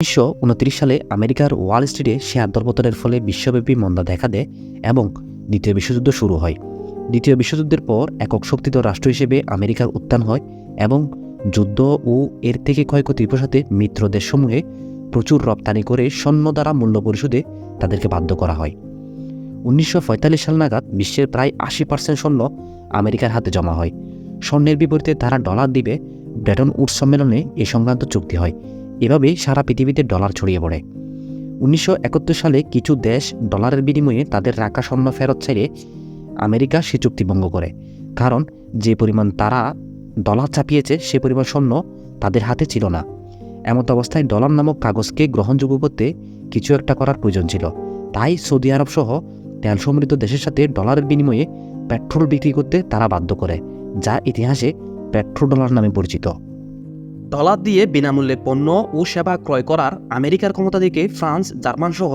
উনিশশো উনত্রিশ সালে আমেরিকার ওয়াল স্ট্রিটে শেয়ার দরপতনের ফলে বিশ্বব্যাপী মন্দা দেখা দেয় এবং দ্বিতীয় বিশ্বযুদ্ধ শুরু হয়। দ্বিতীয় বিশ্বযুদ্ধের পর একক শক্তিত রাষ্ট্র হিসেবে আমেরিকার উত্থান হয় এবং যুদ্ধ ও এর থেকে ক্ষয়ক্ষতির প্রসাদে মিত্র দেশসমূহে প্রচুর রপ্তানি করে স্বর্ণ দ্বারা মূল্য পরিশোধে তাদেরকে বাধ্য করা হয়। উনিশশো পঁয়তাল্লিশ সাল নাগাদ বিশ্বের প্রায় আশি পার্সেন্ট স্বর্ণ আমেরিকার হাতে জমা হয়। স্বর্ণের বিপরীতে তারা ডলার দিবে ব্রেটন উডস সম্মেলনে এ সংক্রান্ত চুক্তি হয়। এভাবেই সারা পৃথিবীতে ডলার ছড়িয়ে পড়ে। উনিশশো একাত্তর সালে কিছু দেশ ডলারের বিনিময়ে তাদের রাখা স্বর্ণ ফেরত ছেড়ে আমেরিকা সে চুক্তি ভঙ্গ করে। কারণ, যে পরিমাণ তারা ডলার চাপিয়েছে, সে পরিমাণ স্বর্ণ তাদের হাতে ছিল না। এমত অবস্থায় ডলার নামক কাগজকে গ্রহণযোগ্য করতে কিছু একটা করার প্রয়োজন ছিল। তাই সৌদি আরব সহ তেল সমৃদ্ধ দেশের সাথে ডলারের বিনিময়ে পেট্রোল বিক্রি করতে তারা বাধ্য করে, যা ইতিহাসে পেট্রো ডলার নামে পরিচিত। ডলার দিয়ে বিনামূল্যে পণ্য ও সেবা ক্রয় করার আমেরিকার ক্ষমতা থেকে ফ্রান্স, জার্মান সহ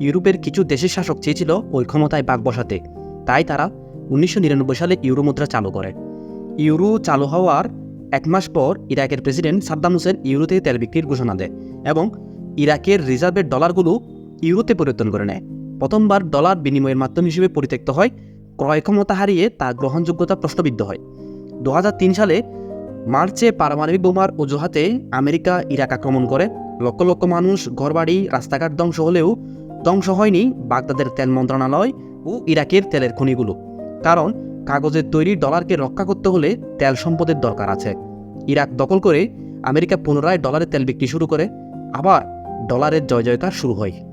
ইউরোপের কিছু দেশের শাসক চেয়েছিল ওই ক্ষমতায় বাঘ বসাতে। তাই তারা উনিশশো নিরানব্বই সালে ইউরো মুদ্রা চালু করে। ইউরো চালু হওয়ার এক মাস পর ইরাকের প্রেসিডেন্ট সাদ্দাম হোসেন ইউরোতে তেল বিক্রির ঘোষণা দেয় এবং ইরাকের রিজার্ভের ডলারগুলো ইউরোতে পরিবর্তন করে নেয়। প্রথমবার ডলার বিনিময়ের মাধ্যম হিসেবে পরিত্যক্ত হয়, ক্রয় ক্ষমতা হারিয়ে তার গ্রহণযোগ্যতা প্রশ্নবিদ্ধ হয়। দু হাজার তিন সালে মার্চে পারমাণবিক বোমার অজুহাতে আমেরিকা, ইরাক আক্রমণ করে। লক্ষ লক্ষ মানুষ, ঘরবাড়ি, রাস্তাঘাট ধ্বংস হলেও ধ্বংস হয়নি বাগদাদের তেল মন্ত্রণালয় ও ইরাকের তেলের খনিগুলো। কারণ কাগজের তৈরি ডলারকে রক্ষা করতে হলে তেল সম্পদের দরকার আছে। ইরাক দখল করে আমেরিকা পুনরায় ডলারে তেল বিক্রি শুরু করে। আবার ডলারের জয় জয়কার শুরু হয়।